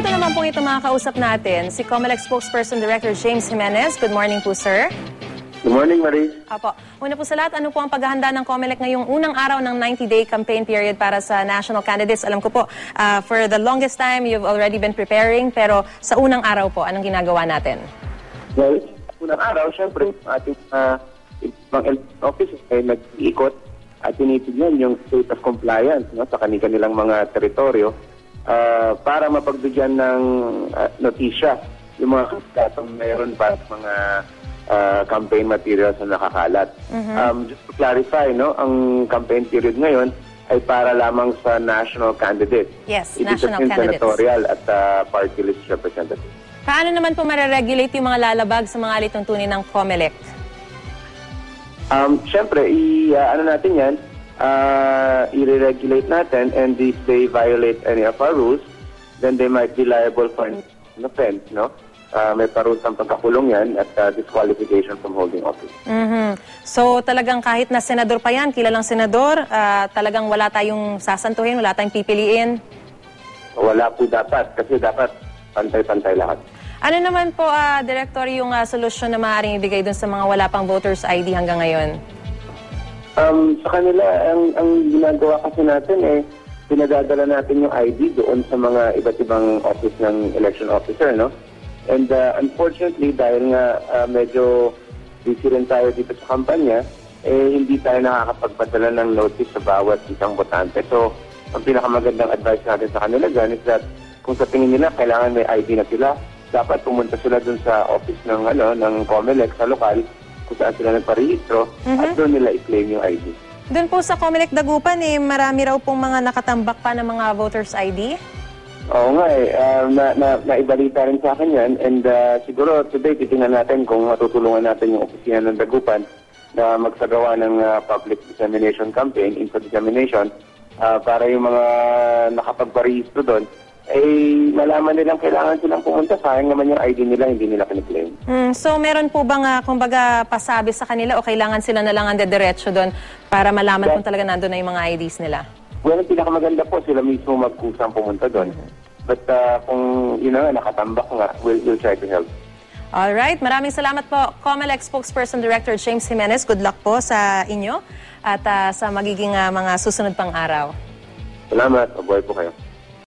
momento naman po ito mga kausap natin, si COMELEC spokesperson Director James Jimenez. Good morning po, sir. Good morning, Marie. Apo. Una po sa lahat, ano po ang paghahanda ng COMELEC ngayong unang araw ng 90-day campaign period para sa national candidates? Alam ko po, uh, for the longest time, you've already been preparing, pero sa unang araw po, anong ginagawa natin? Well, unang araw, syempre, ating uh, election officers ay nag-iikot at tinitignan yung state of compliance no, sa kanilang mga teritoryo ah, para mapagbigyan ng ah, notisya yung mga kandidatong meron pa at mga ah, campaign materials na nakakalat. Um, just to clarify, no, ang campaign period ngayon ay para lamang sa national candidates. Yes, Ibig national candidates. senatorial at ah, party list representatives. Paano naman po mareregulate yung mga lalabag sa mga alituntunin ng COMELEC? Um, Siyempre, i, uh, ano natin yan, uh, i-regulate natin and if they violate any of our rules, then they might be liable for an offense, no? Uh, may parusang pagkakulong yan at uh, disqualification from holding office. Mhm. So talagang kahit na senador pa yan, kilalang senador, ah, talagang wala tayong sasantuhin, wala tayong pipiliin. Wala po dapat kasi dapat pantay-pantay lahat. Ano naman po, ah, Director, yung ah, solusyon na maaaring ibigay dun sa mga wala pang voters ID hanggang ngayon? Um, sa kanila, ang, ang ginagawa kasi natin eh, pinadadala natin yung ID doon sa mga iba't ibang office ng election officer, no? And uh, unfortunately, dahil nga uh, medyo busy rin tayo dito sa kampanya, eh hindi tayo nakakapagpadala ng notice sa bawat isang botante. So, ang pinakamagandang advice natin sa kanila dyan is that kung sa tingin nila kailangan may ID na sila, dapat pumunta sila dun sa office ng ano ng COMELEC sa lokal kung saan sila nagparehistro at doon nila i-claim yung ID. Doon po sa Comelec Dagupan, eh, marami raw pong mga nakatambak pa ng mga voters ID. Oo nga eh, uh, na, na, naibalita rin sa akin yan and uh, siguro today titingnan natin kung matutulungan natin yung opisina ng Dagupan na magsagawa ng uh, public dissemination campaign, info dissemination, uh, para yung mga nakapagparehistro doon, eh malaman nilang kailangan silang pumunta. Sayang naman yung ID nila, hindi nila kiniklaim. Hmm, so meron po bang, ah, kumbaga, pasabi sa kanila o kailangan sila na lang ang dediretso doon para malaman kung talaga nandun na yung mga IDs nila? Well, ang pinakamaganda po, sila mismo magkusang pumunta doon. But uh, kung yun na nga, nakatambak nga, we'll, we'll try to help. Alright, maraming salamat po. COMELEC Spokesperson Director James Jimenez, good luck po sa inyo at ah, sa magiging ah, mga susunod pang araw. Salamat, mabuhay po kayo.